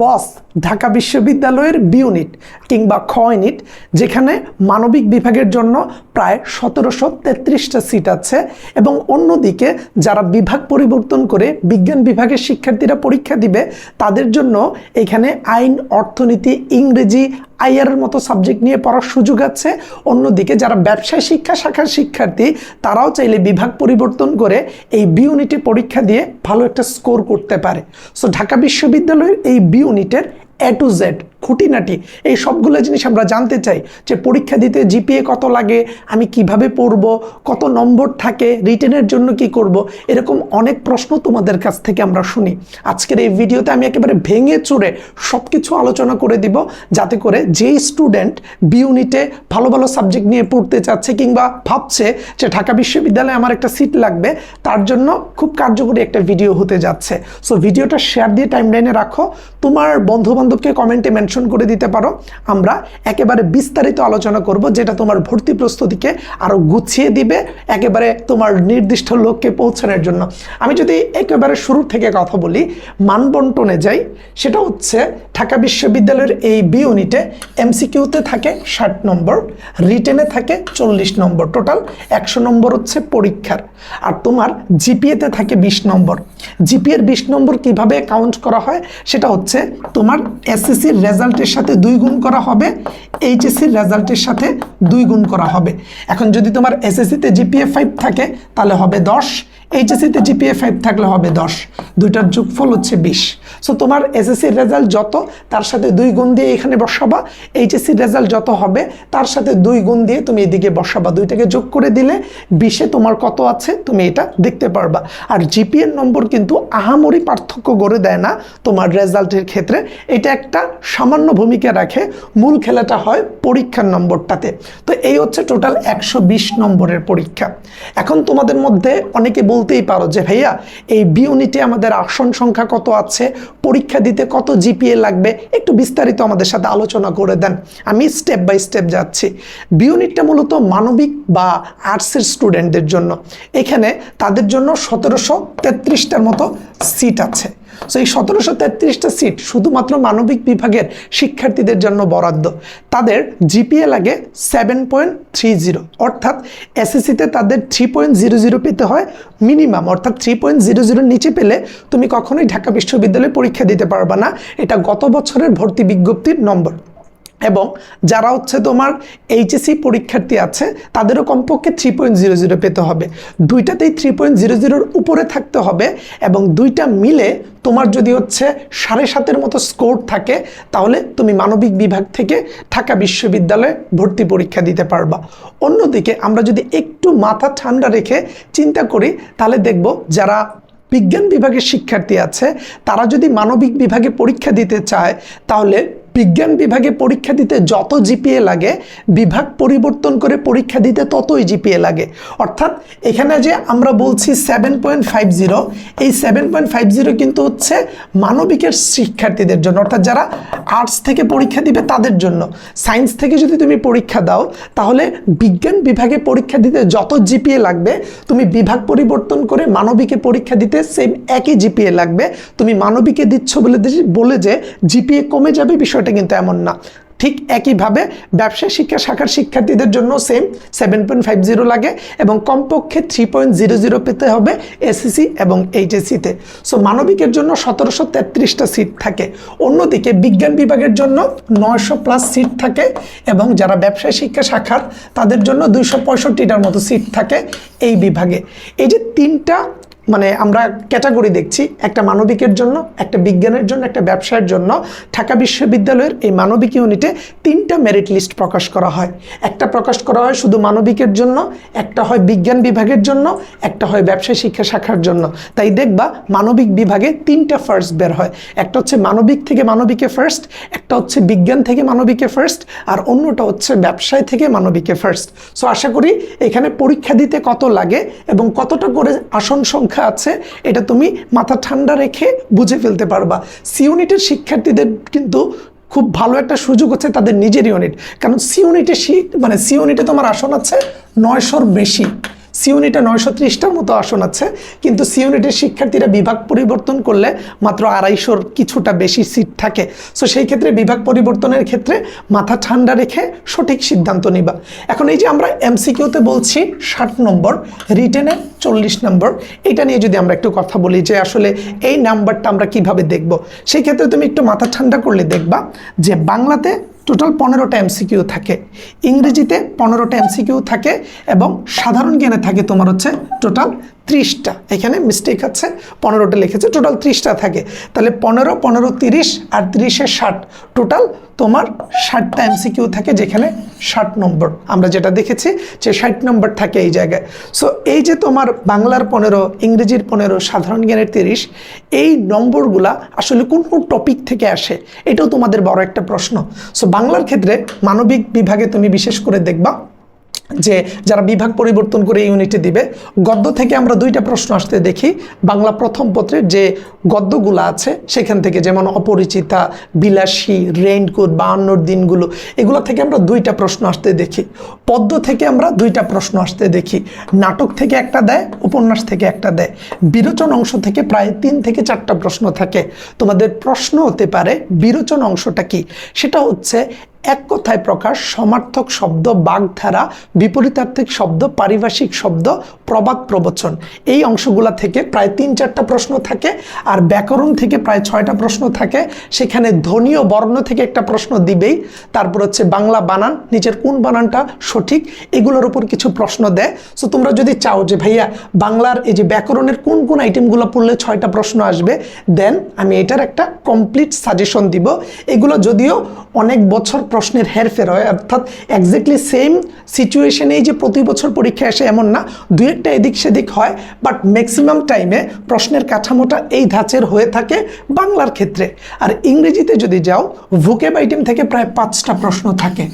বস ঢাকা বিশ্ববিদ্যালয়ের B unit কিংবা খ ইউনিট যেখানে মানবিক বিভাগের জন্য প্রায় সতেরোশো তেত্রিশটা সিট আছে এবং অন্যদিকে যারা বিভাগ পরিবর্তন করে বিজ্ঞান বিভাগের শিক্ষার্থীরা পরীক্ষা দিবে, তাদের জন্য এখানে আইন, অর্থনীতি, ইংরেজি আইআর মতো সাবজেক্ট নিয়ে পড়ার সুযোগ আছে। অন্যদিকে যারা ব্যবসায় শিক্ষা, শাখার শিক্ষার্থী, তারাও চাইলে বিভাগ পরিবর্তন করে এই বি ইউনিটে পরীক্ষা দিয়ে ভালো একটা স্কোর করতে পারে। সো ঢাকা বিশ্ববিদ্যালয়ের এই বি ইউনিটের এ টু জেড খুঁটিনাটি। এই সবগুলো জিনিস আমরা জানতে চাই যে পরীক্ষা দিতে জিপিএ কত লাগে, আমি কীভাবে পড়ব, কত নম্বর থাকে রিটেনের জন্য কি করব, এরকম অনেক প্রশ্ন তোমাদের কাছ থেকে আমরা শুনি। আজকের এই ভিডিওতে আমি একেবারে ভেঙে চুরে সব কিছু আলোচনা করে দিব, যাতে করে যেই স্টুডেন্ট বি ইউনিটে ভালো ভালো সাবজেক্ট নিয়ে পড়তে চাচ্ছে কিংবা ভাবছে যে ঢাকা বিশ্ববিদ্যালয়ে আমার একটা সিট লাগবে, তার জন্য খুব কার্যকরী একটা ভিডিও হতে যাচ্ছে। সো ভিডিওটা শেয়ার দিয়ে টাইমলাইনে রাখো। তোমার বন্ধু বান্ধবকে কমেন্টে মেনশন করে দিতে পারো। আমরা একেবারে বিস্তারিত আলোচনা করব, যেটা তোমার ভর্তি প্রস্তুতিকে আরও গুছিয়ে দিবে, একেবারে তোমার নির্দিষ্ট লক্ষ্যে পৌঁছানোর জন্য। আমি যদি একেবারে শুরু থেকে কথা বলি, মানবন্টনে যাই, সেটা হচ্ছে ঢাকা বিশ্ববিদ্যালয়ের এই বি ইউনিটে এমসিকিউতে থাকে ষাট নম্বর, রিটেনে থাকে চল্লিশ নম্বর। টোটাল একশো নম্বর হচ্ছে পরীক্ষার। আর তোমার জিপিএতে থাকে বিশ নম্বর। জিপিএর বিশ নম্বর কীভাবে কাউন্ট করা হয়, সেটা হচ্ছে তোমার এসএসসির রেজাল্টের সাথে দুই গুণ করা হবে এইচএসসির রেজাল্টের সাথে দুই গুণ করা হবে। এখন যদি তোমার এসএসসিতে জিপিএ ফাইভ থাকে, তাহলে হবে দশ। এইচএসসিতে জিপিএ ফাইভ থাকলে হবে দশ। দুইটার যোগফল হচ্ছে বিশ। সো তোমার এসএসসির রেজাল্ট যত, তার সাথে দুই গুণ দিয়ে এখানে বসাবা। এইচএসসির রেজাল্ট যত হবে, তার সাথে দুই গুণ দিয়ে তুমি এদিকে বসাবা। দুইটাকে যোগ করে দিলে বিশে তোমার কত আছে, তুমি এটা দেখতে পারবা। আর জিপিএর নম্বর কিন্তু আহামরি পার্থক্য গড়ে দেয় না তোমার রেজাল্টের ক্ষেত্রে। এটা একটা সামান্য ভূমিকা রাখে। মূল খেলাটা হয় পরীক্ষার নম্বরটাতে। তো এই হচ্ছে টোটাল একশো বিশ নম্বরের পরীক্ষা। এখন তোমাদের মধ্যে অনেকে বলতেই পারো যে, ভাইয়া, এই বি ইউনিটে আমাদের আসন সংখ্যা কত আছে? পরীক্ষা দিতে কত জিপিএ লাগবে? একটু বিস্তারিত আমাদের সাথে আলোচনা করে দেন। আমি স্টেপ বাই স্টেপ যাচ্ছি। বি ইউনিটটা মূলত মানবিক বা আর্টসের স্টুডেন্টদের জন্য। এখানে তাদের জন্য সতেরোশো তেত্রিশটার মতো সিট আছে। সো এই সতেরোশো তেত্রিশটা সিট শুধুমাত্র মানবিক বিভাগের শিক্ষার্থীদের জন্য বরাদ্দ। তাদের জিপিএ লাগে সেভেন পয়েন্ট থ্রি জিরো অর্থাৎ এসএসসিতে তাদের থ্রি পয়েন্ট জিরো জিরো পেতে হয় মিনিমাম অর্থাৎ থ্রি পয়েন্ট জিরো জিরোর নিচে পেলে তুমি কখনোই ঢাকা বিশ্ববিদ্যালয়ে পরীক্ষা দিতে পারবা না। এটা গত বছরের ভর্তি বিজ্ঞপ্তির নম্বর। এবং যারা হচ্ছে তোমার এইচএসসি পরীক্ষার্থী আছে, তাদেরও কমপক্ষে থ্রি পয়েন্ট জিরো জিরো পেতে হবে। দুইটাতেই থ্রি পয়েন্ট জিরো জিরোর উপরে থাকতে হবে এবং দুইটা মিলে তোমার যদি হচ্ছে সাড়ে সাতের মতো স্কোর থাকে, তাহলে তুমি মানবিক বিভাগ থেকে ঢাকা বিশ্ববিদ্যালয়ে ভর্তি পরীক্ষা দিতে পারবা। অন্যদিকে আমরা যদি একটু মাথা ঠান্ডা রেখে চিন্তা করি, তাহলে দেখব যারা বিজ্ঞান বিভাগের শিক্ষার্থী আছে, তারা যদি মানবিক বিভাগে পরীক্ষা দিতে চায়, তাহলে বিজ্ঞান বিভাগে পরীক্ষা দিতে যত জিপিএ লাগে, বিভাগ পরিবর্তন করে পরীক্ষা দিতে ততই জিপিএ লাগে। অর্থাৎ এখানে যে আমরা বলছি সেভেন পয়েন্ট ফাইভ জিরো এই সেভেন পয়েন্ট ফাইভ জিরো কিন্তু হচ্ছে মানবিকের শিক্ষার্থীদের জন্য। অর্থাৎ যারা আর্টস থেকে পরীক্ষা দিবে তাদের জন্য। সায়েন্স থেকে যদি তুমি পরীক্ষা দাও, তাহলে বিজ্ঞান বিভাগে পরীক্ষা দিতে যত জিপিএ লাগবে, তুমি বিভাগ পরিবর্তন করে মানবিকে পরীক্ষা দিতে সেম একই জিপিএ লাগবে। তুমি মানবিকে দিচ্ছ বলে বলে যে জিপিএ কমে যাবে, বিষয়টা কিন্তু এমন না। ঠিক একইভাবে ব্যবসায় শিক্ষা শাখার শিক্ষার্থীদের জন্য same seven point five zero লাগে এবং কমপক্ষে থ্রি পয়েন্ট জিরো জিরো পেতে হবে এসএসসি এবং এইচএসসিতে সো মানবিকের জন্য সতেরোশো তেত্রিশটা সিট থাকে। অন্যদিকে বিজ্ঞান বিভাগের জন্য নয়শো প্লাস সিট থাকে এবং যারা ব্যবসায় শিক্ষা শাখার, তাদের জন্য দুইশো পঁয়ষট্টিটার মতো সিট থাকে এই বিভাগে। এই যে তিনটা মানে আমরা ক্যাটাগরি দেখছি, একটা মানবিকের জন্য, একটা বিজ্ঞানের জন্য, একটা ব্যবসায়ের জন্য, ঢাকা বিশ্ববিদ্যালয়ের এই মানবিক ইউনিটে তিনটা মেরিট লিস্ট প্রকাশ করা হয়। একটা প্রকাশ করা হয় শুধু মানবিকের জন্য, একটা হয় বিজ্ঞান বিভাগের জন্য, একটা হয় ব্যবসায় শিক্ষা শাখার জন্য। তাই দেখবা মানবিক বিভাগে তিনটা ফার্স্ট বের হয়। একটা হচ্ছে মানবিক থেকে মানবিকে ফার্স্ট একটা হচ্ছে বিজ্ঞান থেকে মানবিকে ফার্স্ট আর অন্যটা হচ্ছে ব্যবসায় থেকে মানবিকে ফার্স্ট সো আশা করি এখানে পরীক্ষা দিতে কত লাগে এবং কতটা করে আসন সংখ্যা লেখা আছে, এটা তুমি মাথা ঠান্ডা রেখে বুঝে ফেলতে পারবা। সি ইউনিটের শিক্ষার্থীদের কিন্তু খুব ভালো একটা সুযোগ হচ্ছে তাদের নিজের ইউনিট কারণ সি ইউনিটে মানে সি ইউনিটে তোমার আসন আছে নয়শোর বেশি। সি ইউনিটে নয়শো ত্রিশটার মতো আসন আছে, কিন্তু সি ইউনিটের শিক্ষার্থীরা বিভাগ পরিবর্তন করলে মাত্র আড়াইশোর কিছুটা বেশি সিট থাকে। সো সেই ক্ষেত্রে বিভাগ পরিবর্তনের ক্ষেত্রে মাথা ঠান্ডা রেখে সঠিক সিদ্ধান্ত নিবা। এখন এই যে আমরা এমসিকিউতে বলছি ষাট নম্বর, রিটেনে চল্লিশ নম্বর, এটা নিয়ে যদি আমরা একটু কথা বলি যে আসলে এই নাম্বারটা আমরা কীভাবে দেখব, সেই ক্ষেত্রে তুমি একটু মাথা ঠান্ডা করলে দেখবা যে বাংলাতে টোটাল পনেরোটা এমসিকিউ থাকে। ইংরেজিতে পনেরোটা এমসিকিউ থাকে এবং সাধারণ জ্ঞানে থাকে তোমার হচ্ছে টোটাল ত্রিশটা। এখানে মিস্টেক আছে, পনেরোটা লিখেছে টোটাল ত্রিশটা থাকে। তাহলে পনেরো পনেরো, তিরিশ আর তিরিশে ষাট টোটাল তোমার ষাটটা এমসিকিউ থাকে যেখানে ষাট নম্বর। আমরা যেটা দেখেছি যে ষাট নম্বর থাকে এই জায়গায়। সো এই যে তোমার বাংলার পনেরো, ইংরেজির পনেরো, সাধারণ জ্ঞানের তিরিশ, এই নম্বরগুলা আসলে কোন কোন টপিক থেকে আসে? এটাও তোমাদের বড় একটা প্রশ্ন। সো বাংলার ক্ষেত্রে মানবিক বিভাগে তুমি বিশেষ করে দেখবা যে যারা বিভাগ পরিবর্তন করে ইউনিটে দিবে, গদ্য থেকে আমরা দুইটা প্রশ্ন আসতে দেখি। বাংলা প্রথম পত্রের যে গদ্যগুলো আছে, সেখান থেকে যেমন অপরিচিতা, বিলাসী, রেইনকোট, বাহান্নর দিনগুলো, এগুলো থেকে আমরা দুইটা প্রশ্ন আসতে দেখি। পদ্য থেকে আমরা দুইটা প্রশ্ন আসতে দেখি। নাটক থেকে একটা দেয়, উপন্যাস থেকে একটা দেয়। বিরোচন অংশ থেকে প্রায় তিন থেকে চারটা প্রশ্ন থাকে। তোমাদের প্রশ্ন হতে পারে, বিরোচন অংশটা কি? সেটা হচ্ছে এক কথায় প্রকাশ, সমার্থক শব্দ, বাগধারা, বিপরীতার্থিক শব্দ, পারিভাষিক শব্দ, প্রবাদ প্রবচন। এই অংশগুলা থেকে প্রায় তিন চারটা প্রশ্ন থাকে আর ব্যাকরণ থেকে প্রায় ছয়টা প্রশ্ন থাকে। সেখানে ধ্বনীয় বর্ণ থেকে একটা প্রশ্ন দিবেই। তারপর হচ্ছে বাংলা বানান, নিচের কোন বানানটা সঠিক, এগুলোর উপর কিছু প্রশ্ন দেয়। সো তোমরা যদি চাও যে ভাইয়া বাংলার এই যে ব্যাকরণের কোন কোন আইটেমগুলো পড়লে ছয়টা প্রশ্ন আসবে দেন আমি এটার একটা কমপ্লিট সাজেশন দিব। এগুলো যদিও অনেক বছর প্রশ্নের হেরফের হয়। অর্থাৎ এক্স্যাক্টলি সেম সিচুয়েশনেই যে প্রতি বছর পরীক্ষা আসে এমন না, দু একটা এদিক সেদিক হয় বাট ম্যাক্সিমাম টাইমে প্রশ্নের কাঠামোটা এই ধাঁচের হয়ে থাকে বাংলার ক্ষেত্রে। আর ইংরেজিতে যদি যাও ভোকেব আইটেম থেকে প্রায় পাঁচটা প্রশ্ন থাকে।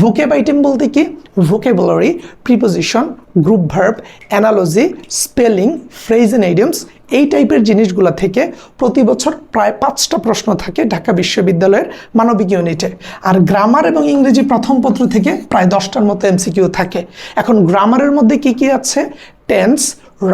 ভোকেব আইটেম বলতে কি? Vocabulary preposition group verb analogy spelling phrase idioms এই টাইপের জিনিসগুলো থেকে প্রতি বছর প্রায় পাঁচটা প্রশ্ন থাকে ঢাকা বিশ্ববিদ্যালয়ের মানবিক ইউনিটে আর গ্রামার এবং ইংরেজি প্রথম পত্র থেকে প্রায় দশটার মতো এমসিকিউ থাকে। এখন গ্রামারের মধ্যে কি কি আছে? Tense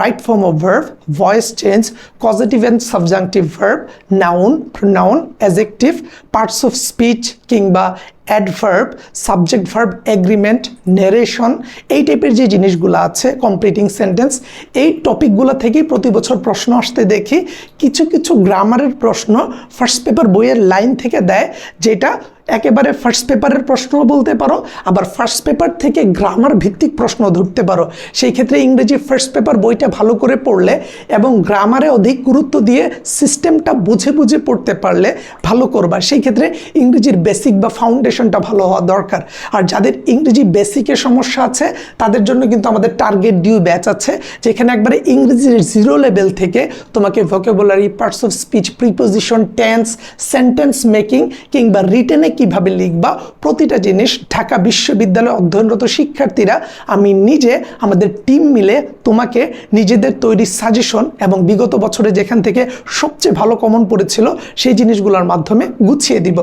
right form of verb voice change positive and subjunctive verb noun pronoun adjective parts of speech কিংবা adverb subject verb agreement narration এই টাইপের যে জিনিসগুলো আছে কমপ্লিটিং সেন্টেন্স এই টপিকগুলো থেকেই প্রতি বছর প্রশ্ন আসতে দেখি। কিছু কিছু গ্রামারের প্রশ্ন ফার্স্ট পেপার বইয়ের লাইন থেকে দেয়, যেটা একেবারে ফার্স্ট পেপারের প্রশ্নও বলতে পারো, আবার ফার্স্ট পেপার থেকে গ্রামার ভিত্তিক প্রশ্ন ধরতে পারো। সেই ক্ষেত্রে ইংরেজি ফার্স্ট পেপার বইটা ভালো করে পড়লে এবং গ্রামারে অধিক গুরুত্ব দিয়ে সিস্টেমটা বুঝে বুঝে পড়তে পারলে ভালো করবা। সেই ক্ষেত্রে ইংরেজির বেসিক বা ফাউন্ডেশনটা ভালো হওয়া দরকার। আর যাদের ইংরেজি বেসিকের সমস্যা আছে, তাদের জন্য কিন্তু আমাদের টার্গেট ডিউ ব্যাচ আছে, যেখানে একবারে ইংরেজির জিরো লেভেল থেকে তোমাকে vocabulary parts of speech preposition tense sentence making কিংবা রিটেনে কীভাবে লিখবা, প্রতিটা জিনিস ঢাকা বিশ্ববিদ্যালয়ে অধ্যয়নরত শিক্ষার্থীরা, আমি নিজে, আমাদের টিম মিলে তোমাকে নিজেদের তৈরি সাজেশন এবং বিগত বছরে যেখান থেকে সবচেয়ে ভালো কমন পড়েছিল, সেই জিনিসগুলোর মাধ্যমে গুছিয়ে দিব।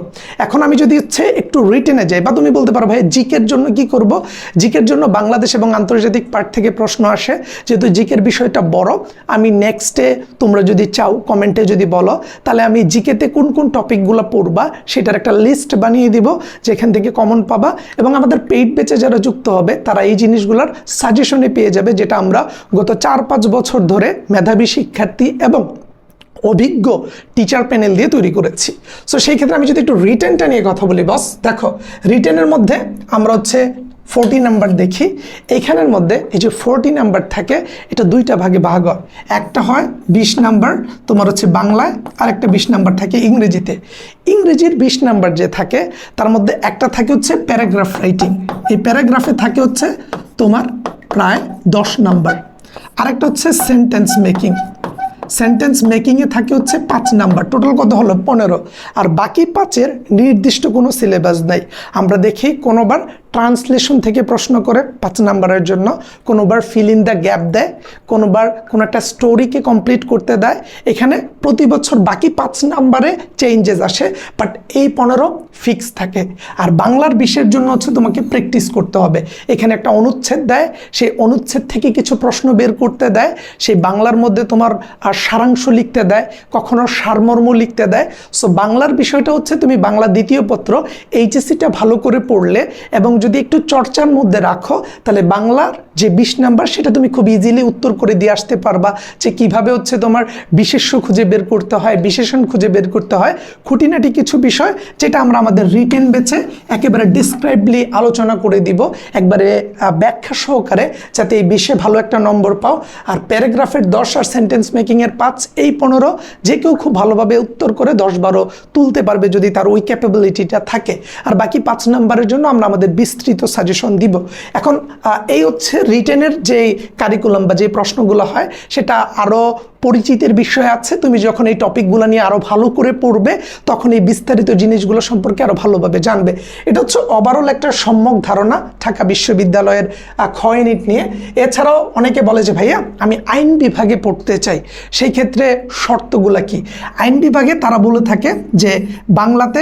এখন আমি যদি হচ্ছে একটু রিটেনে যাই বা তুমি বলতে পারো ভাই জিকের জন্য কি করব? জিকের জন্য বাংলাদেশ এবং আন্তর্জাতিক পার্ট থেকে প্রশ্ন আসে, যেহেতু জিকের বিষয়টা বড়, আমি নেক্সটে তোমরা যদি চাও কমেন্টে যদি বলো, তাহলে আমি জিকেতে কোন কোন টপিকগুলো পড়বা, সেটার একটা লিস্ট বানিয়ে দিব, যেখান থেকে কমন পাবা এবং আমাদের পেইড বেচে যারা যুক্ত হবে, তারা এই জিনিসগুলোর সাজেশনে পেয়ে যাবে, যেটা আমরা গত চার পাঁচ বছর ধরে মেধাবী শিক্ষার্থী এবং অভিজ্ঞ টিচার প্যানেল দিয়ে তৈরি করেছি। সো সেই ক্ষেত্রে আমি যদি একটু রিটেনটা নিয়ে কথা বলি বস দেখো রিটেনের মধ্যে আমরা হচ্ছে ফোরটি নাম্বার দেখি। এখানের মধ্যে এই যে ফোরটি নাম্বার থাকে এটা দুইটা ভাগে ভাগ হয়। একটা হয় বিশ নাম্বার তোমার হচ্ছে বাংলায় আর একটা বিশ নাম্বার থাকে ইংরেজিতে। ইংরেজির বিশ নাম্বার যে থাকে, তার মধ্যে একটা থাকে হচ্ছে প্যারাগ্রাফ রাইটিং এই প্যারাগ্রাফে থাকে হচ্ছে তোমার প্রায় দশ নাম্বার আরেকটা হচ্ছে সেন্টেন্স মেকিং সেন্টেন্স মেকিংয়ে থাকে হচ্ছে পাঁচ নাম্বার। টোটাল কত হলো? পনেরো। আর বাকি পাঁচের নির্দিষ্ট কোনো সিলেবাস নাই। আমরা দেখি কোনোবার ট্রান্সলেশন থেকে প্রশ্ন করে পাঁচ নাম্বারের জন্য। কোনোবার ফিল ইন দ্য গ্যাপ দেয়, কোনোবার কোনো একটা স্টোরিকে কমপ্লিট করতে দেয়। এখানে প্রতি বছর বাকি পাঁচ নাম্বারে চেঞ্জেস আসে বাট এই পনেরো ফিক্স থাকে। আর বাংলার বিষয়ের জন্য হচ্ছে তোমাকে প্র্যাকটিস করতে হবে। এখানে একটা অনুচ্ছেদ দেয়, সেই অনুচ্ছেদ থেকে কিছু প্রশ্ন বের করতে দেয়। সেই বাংলার মধ্যে তোমার আর সারাংশ লিখতে দেয়, কখনো সারমর্ম লিখতে দেয়। সো বাংলার বিষয়টা হচ্ছে তুমি বাংলা দ্বিতীয় পত্র এইচএসসিটা ভালো করে পড়লে এবং যদি একটু চর্চার মধ্যে রাখো তাহলে বাংলার যে বিশ নাম্বার, সেটা তুমি খুব ইজিলি উত্তর করে দিয়ে আসতে পারবা যে কীভাবে হচ্ছে তোমার বিশেষ্য খুঁজে বের করতে হয়, বিশেষণ খুঁজে বের করতে হয়। খুঁটিনাটি কিছু বিষয় যেটা আমরা আমাদের রিটেন বেছে একেবারে ডিসক্রাইবলি আলোচনা করে দিব। একবারে ব্যাখ্যা সহকারে যাতে এই বিশে ভালো একটা নম্বর পাও। আর প্যারাগ্রাফের দশ আর সেন্টেন্স মেকিংয়ের পাঁচ, এই পনেরো যে কেউ খুব ভালোভাবে উত্তর করে দশ বারো তুলতে পারবে যদি তার ওই ক্যাপাবিলিটিটা থাকে। আর বাকি পাঁচ নাম্বারের জন্য আমরা আমাদের বিস্তৃত সাজেশন দিব। এখন এই হচ্ছে রিটেনের যে কারিকুলাম বা যে প্রশ্নগুলো হয় সেটা আরও পরিচিতের বিষয় আছে। তুমি যখন এই টপিকগুলো নিয়ে আরও ভালো করে পড়বে তখন এই বিস্তারিত জিনিসগুলো সম্পর্কে আরও ভালোভাবে জানবে। এটা হচ্ছে ওভারঅল একটা সম্যক ধারণা ঢাকা বিশ্ববিদ্যালয়ের আহ, খ ইউনিট নিয়ে। এছাড়াও অনেকে বলে যে ভাইয়া আমি আইন বিভাগে পড়তে চাই সেই ক্ষেত্রে শর্তগুলো কি? আইন বিভাগে তারা বলে থাকে যে বাংলাতে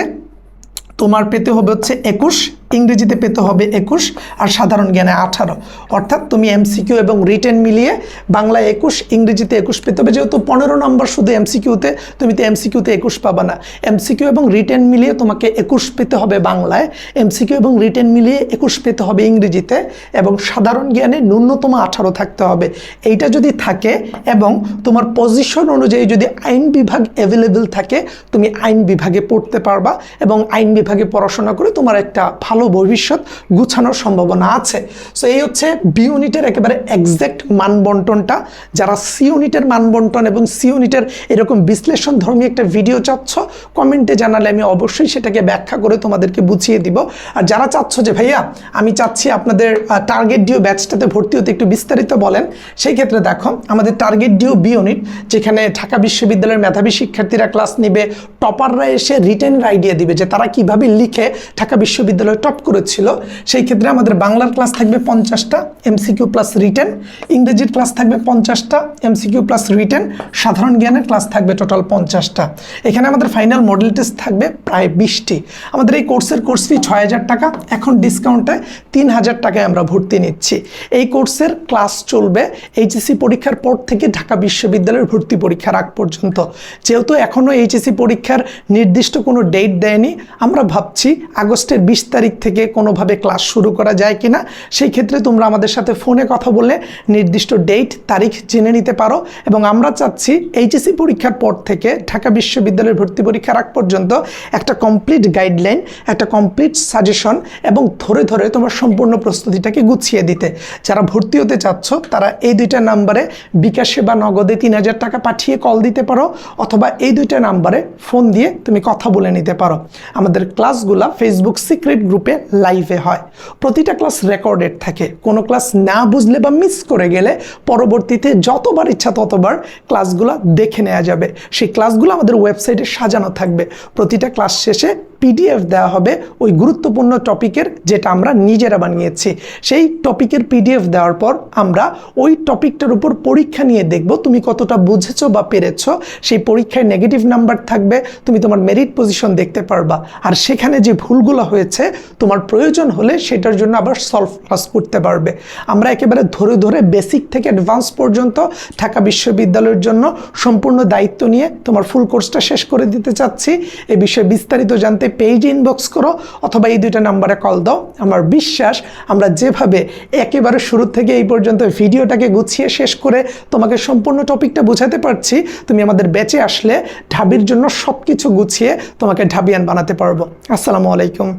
তোমার পেতে হবে হচ্ছে একুশ ইংরেজিতে পেতে হবে একুশ আর সাধারণ জ্ঞানে আঠারো। অর্থাৎ তুমি এমসিকিউ এবং রিটেন মিলিয়ে বাংলায় একুশ, ইংরেজিতে একুশ পেতে হবে। যেহেতু পনেরো নম্বর শুধু এমসিকিউতে, তুমি তো এমসিকিউতে একুশ পাবা না। এমসিকিউ এবং রিটেন মিলিয়ে তোমাকে একুশ পেতে হবে বাংলায়। এমসিকিউ এবং রিটেন মিলিয়ে একুশ পেতে হবে ইংরেজিতে এবং সাধারণ জ্ঞানে ন্যূনতম আঠারো থাকতে হবে। এইটা যদি থাকে এবং তোমার পজিশন অনুযায়ী যদি আইন বিভাগ অ্যাভেলেবেল থাকে, তুমি আইন বিভাগে পড়তে পারবা এবং আইন বিভাগে পড়াশোনা করে তোমার একটা ভালো ভবিষ্যৎ গুছানোর সম্ভাবনা আছে। সো এই হচ্ছে বি ইউনিটের একেবারে এক্সাক্ট মানবন্টনটা। যারা সি ইউনিটের মানবন্টন এবং সি ইউনিটের এরকম বিশ্লেষণ ধর্মী একটা ভিডিও চাচ্ছ কমেন্টে জানালে আমি অবশ্যই সেটাকে ব্যাখ্যা করে তোমাদেরকে বুঝিয়ে দিব। আর যারা চাচ্ছ যে, ভাইয়া, আমি চাচ্ছি আপনাদের টার্গেট ডিও ব্যাচটাতে ভর্তি হতে একটু বিস্তারিত বলেন, সেই ক্ষেত্রে দেখো, আমাদের টার্গেট ডিও বি ইউনিট যেখানে ঢাকা বিশ্ববিদ্যালয়ের মেধাবী শিক্ষার্থীরা ক্লাস নিবে টপাররা এসে রিটেনের আইডিয়া দিবে যে তারা কীভাবে লিখে ঢাকা বিশ্ববিদ্যালয়ে টপ করেছিল, সেই ক্ষেত্রে আমাদের বাংলার ক্লাস থাকবে পঞ্চাশটা এমসিকিউ প্লাস রিটেন ইংরেজির ক্লাস থাকবে পঞ্চাশটা এমসিকিউ প্লাস রিটেন সাধারণ জ্ঞানের ক্লাস থাকবে টোটাল পঞ্চাশটা। এখানে আমাদের ফাইনাল মডেল টেস্ট থাকবে প্রায় বিশটি। আমাদের এই কোর্সের কোর্স ফি ছয় হাজার টাকা, এখন ডিসকাউন্টে তিন হাজার টাকায় আমরা ভর্তি নিচ্ছি। এই কোর্সের ক্লাস চলবে এইচএসসি পরীক্ষার পর থেকে ঢাকা বিশ্ববিদ্যালয়ের ভর্তি পরীক্ষার আগ পর্যন্ত। যেহেতু এখনও এইচএসসি পরীক্ষার নির্দিষ্ট কোনো ডেট দেয়নি, আমরা ভাবছি আগস্টের বিশ তারিখ থেকে কোনোভাবে ক্লাস শুরু করা যায় কিনা, সেই ক্ষেত্রে তোমরা আমাদের সাথে ফোনে কথা বলে নির্দিষ্ট ডেট তারিখ জেনে নিতে পারো এবং আমরা চাচ্ছি এইচএসসি পরীক্ষার পর থেকে ঢাকা বিশ্ববিদ্যালয়ের ভর্তি পরীক্ষার আগ পর্যন্ত একটা কমপ্লিট গাইডলাইন একটা কমপ্লিট সাজেশন এবং ধরে ধরে তোমার সম্পূর্ণ প্রস্তুতিটাকে গুছিয়ে দিতে। যারা ভর্তি হতে চাচ্ছ, তারা এই দুইটা নাম্বারে বিকাশে বা নগদে তিন হাজার টাকা পাঠিয়ে কল দিতে পারো অথবা এই দুইটা নাম্বারে ফোন দিয়ে তুমি কথা বলে নিতে পারো। আমাদের ক্লাসগুলা ফেসবুক সিক্রেট গ্রুপে লাইভে হয়। প্রতিটা ক্লাস রেকর্ডেড থাকে। কোনো ক্লাস না বুঝলে বা মিস করে গেলে পরবর্তীতে যতবার ইচ্ছা ততবার ক্লাসগুলো দেখে নেওয়া যাবে। সেই ক্লাসগুলো আমাদের ওয়েবসাইটে সাজানো থাকবে। প্রতিটা ক্লাস শেষে পিডিএফ দেওয়া হবে ওই গুরুত্বপূর্ণ টপিকের যেটা আমরা নিজেরা বানিয়েছি। সেই টপিকের পিডিএফ দেওয়ার পর আমরা ওই টপিকটার উপর পরীক্ষা নিয়ে দেখব তুমি কতটা বুঝেছ বা পেরেছ। সেই পরীক্ষায় নেগেটিভ নাম্বার থাকবে, তুমি তোমার মেরিট পজিশন দেখতে পারবা। আর সেখানে যে ভুলগুলো হয়েছে, তোমার প্রয়োজন হলে সেটার জন্য আবার সলভ ক্লাস করতে পারবে। আমরা একেবারে ধরে ধরে বেসিক থেকে অ্যাডভান্স পর্যন্ত ঢাকা বিশ্ববিদ্যালয়ের জন্য সম্পূর্ণ দায়িত্ব নিয়ে তোমার ফুল কোর্সটা শেষ করে দিতে চাচ্ছি। এ বিষয়ে বিস্তারিত জানতে পেজ ইনবক্স করো, অথবা এই দুইটা নাম্বারে কল দাও। আমার বিশ্বাস, আমরা যেভাবে একেবারে শুরু থেকে এই পর্যন্ত ভিডিওটাকে গুছিয়ে শেষ করে তোমাকে সম্পূর্ণ টপিকটা বোঝাতে পারছি, তুমি আমাদের বেঁচে আসলে ঢাবির জন্য সব কিছু গুছিয়ে তোমাকে ঢাবিয়ান বানাতে পারব। আসসালামু আলাইকুম।